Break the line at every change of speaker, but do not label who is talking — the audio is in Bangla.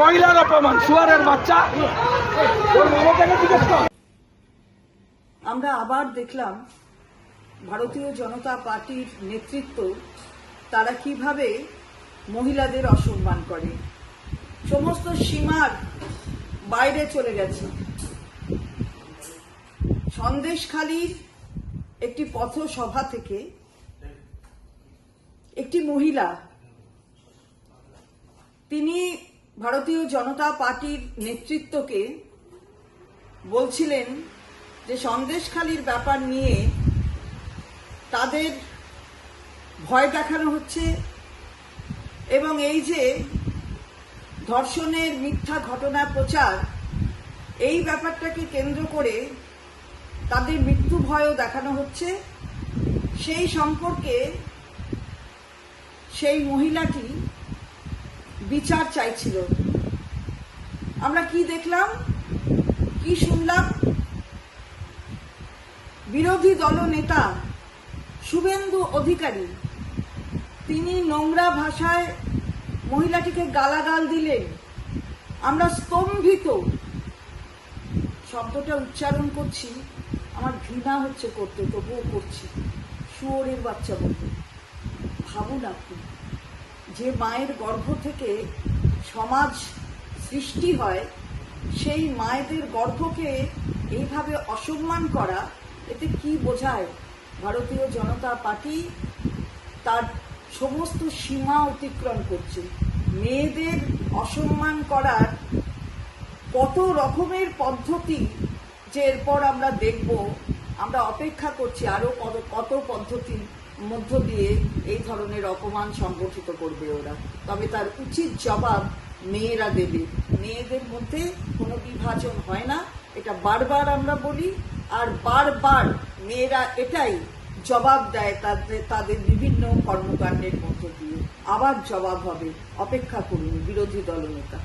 মহিলার অপমান সুয়ারের বাচ্চা।
আমরা আবার দেখলাম ভারতীয় জনতা পার্টির নেতৃত্ব তারা কীভাবে মহিলাদের অসম্মান করে। সমস্ত সীমার বাইরে চলে গেছে। সন্দেশখালীর একটি পথসভা থেকে একটি মহিলা, তিনি ভারতীয় জনতা পার্টির নেতৃত্বকে বলছিলেন যে সন্দেশখালির ব্যাপার নিয়ে তাদের ভয় দেখানো হচ্ছে এবং এই যে ধর্ষণের মিথ্যা ঘটনা প্রচার, এই ব্যাপারটাকে কেন্দ্র করে তাদের মৃত্যু ভয়ও দেখানো হচ্ছে। সেই সম্পর্কে সেই মহিলাটি বিচার চাইছিল। আমরা কি দেখলাম? কি শুনলাম? বিরোধী দলনেতা শুভেন্দু অধিকারী, তিনি নোংরা ভাষায় মহিলাটিকে গালাগাল দিলেন। আমরা স্তম্ভিত। শব্দটা উচ্চারণ করছি। আমার ঘৃণা হচ্ছে করতে, তবুও করছি। শুয়োরের বাচ্চা বলতে। ভাবুন আপনি। যে মায়ের গর্ভ থেকে সমাজ সৃষ্টি হয়, সেই মায়েদের গর্ভকে এইভাবে অসম্মান করা, এতে কি বোঝায়? ভারতীয় জনতা পার্টি তার সমস্ত সীমা অতিক্রম করছে। মেয়েদের অসম্মান করার কত রকমের পদ্ধতি যে এরপর আমরা দেখব, আমরা অপেক্ষা করছি আরও কত পদ্ধতির মধ্য দিয়ে এই ধরনের অপমান সংগঠিত করবে ওরা। তবে তার উচিত জবাব মেয়েরা দেবে। মেয়েদের মধ্যে কোনো বিভাজন হয় না, এটা বারবার আমরা বলি, আর বারবার মেয়েরা এটাই জবাব দেয় তাদের তাদের বিভিন্ন কর্মকাণ্ডের মধ্য দিয়ে। আবার জবাব হবে, অপেক্ষা করুন, বিরোধী দলনেতা।